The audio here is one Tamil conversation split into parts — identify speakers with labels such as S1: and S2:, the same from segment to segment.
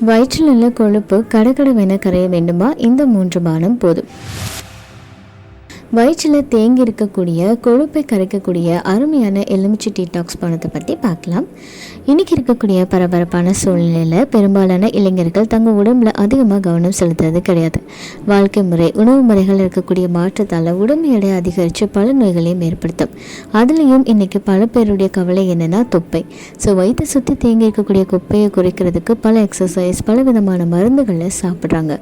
S1: வயிற்றில் உள்ள கொழுப்பு கடகடவென கரைய வேண்டுமா? இந்த மூன்று பானம் போதும். வயிற்றில் தேங்கி இருக்கக்கூடிய கொழுப்பை கரைக்கக்கூடிய அருமையான எலுமிச்சை டீடாக்ஸ் பணத்தை பற்றி பார்க்கலாம். இன்றைக்கி இருக்கக்கூடிய பரபரப்பான சூழ்நிலையில் பெரும்பாலான இளைஞர்கள் தங்கள் உடம்புல அதிகமாக கவனம் செலுத்துறது கிடையாது. வாழ்க்கை முறை உணவு முறைகள் இருக்கக்கூடிய மாற்றத்தால் உடம்பு எடை அதிகரித்து பல நோய்களையும் ஏற்படுத்தும். அதுலேயும் இன்றைக்கி பல பேருடைய கவலை என்னென்னா தொப்பை ஸோ வயிற்றை சுற்றி தேங்கி இருக்கக்கூடிய குப்பையை குறைக்கிறதுக்கு பல எக்ஸசைஸ் பல விதமான மருந்துகளை சாப்பிட்றாங்க.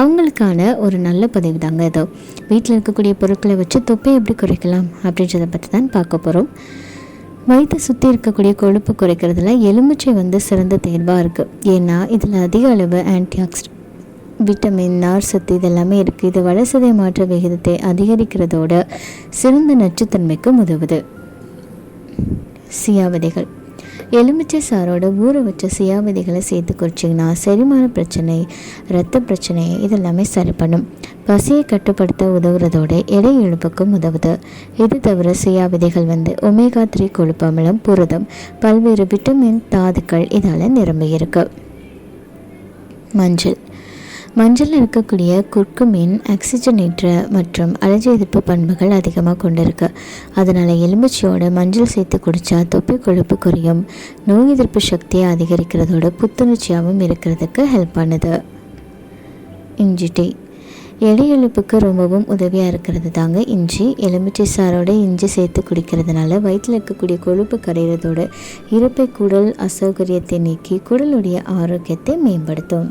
S1: அவங்களுக்கான ஒரு நல்ல பதிவு தாங்க இதோ. வீட்டில் இருக்கக்கூடிய பொருட்களை வச்சு தொப்பை எப்படி குறைக்கலாம் அப்படின்றத பற்றி தான் பார்க்க போகிறோம் வயிற்றை சுற்றி இருக்கக்கூடிய கொழுப்பு குறைக்கிறதுல எலுமிச்சை வந்து சிறந்த தேர்வாக இருக்குது ஏன்னா இதில் அதிக அளவு ஆன்டிஆக்சிட் விட்டமின் நார் சத்து இதெல்லாமே இருக்குது இது வளசதை மாற்ற விகிதத்தை அதிகரிக்கிறதோட சிறந்த நச்சுத்தன்மைக்கும் உதவுது. சியா விதைகள் எலுமிச்சை சாரோட ஊற வச்ச சுயாவதிகளை சேர்த்து குடிச்சிங்கன்னா செரிமான பிரச்சனை இரத்த பிரச்சனை இதெல்லாமே சரி பண்ணும். பசியை கட்டுப்படுத்த உதவுறதோட எடை இழப்புக்கும் உதவுது. இது தவிர சுயாவதிகள் வந்து ஒமேகா த்ரீ கொழுப்பு அமிலம் புரதம் பல்வேறு விட்டமின் தாதுக்கள் இதால் நிரம்பி இருக்கு மஞ்சள். மஞ்சளில் இருக்கக்கூடிய குர்க்குமின் ஆக்சிஜனேற்ற மற்றும் அலர்ஜி எதிர்ப்பு பண்புகள் அதிகமாக கொண்டிருக்கு. அதனால் எலுமிச்சையோட மஞ்சள் சேர்த்து குடித்தா தொப்பி கொழுப்பு குறையும் நோய் எதிர்ப்பு சக்தியை அதிகரிக்கிறதோட புத்துணர்ச்சியாகவும் இருக்கிறதுக்கு ஹெல்ப் பண்ணுது. இஞ்சி டீ. எடை இழப்புக்கு ரொம்பவும் உதவியாக இருக்கிறது தாங்க இஞ்சி. எலுமிச்சை சாரோட இஞ்சி சேர்த்து குடிக்கிறதுனால வயிற்றில் இருக்கக்கூடிய கொழுப்பு கரையிறதோட இறப்பை குடல் அசௌகரியத்தை நீக்கி குடலுடைய ஆரோக்கியத்தை மேம்படுத்தும்.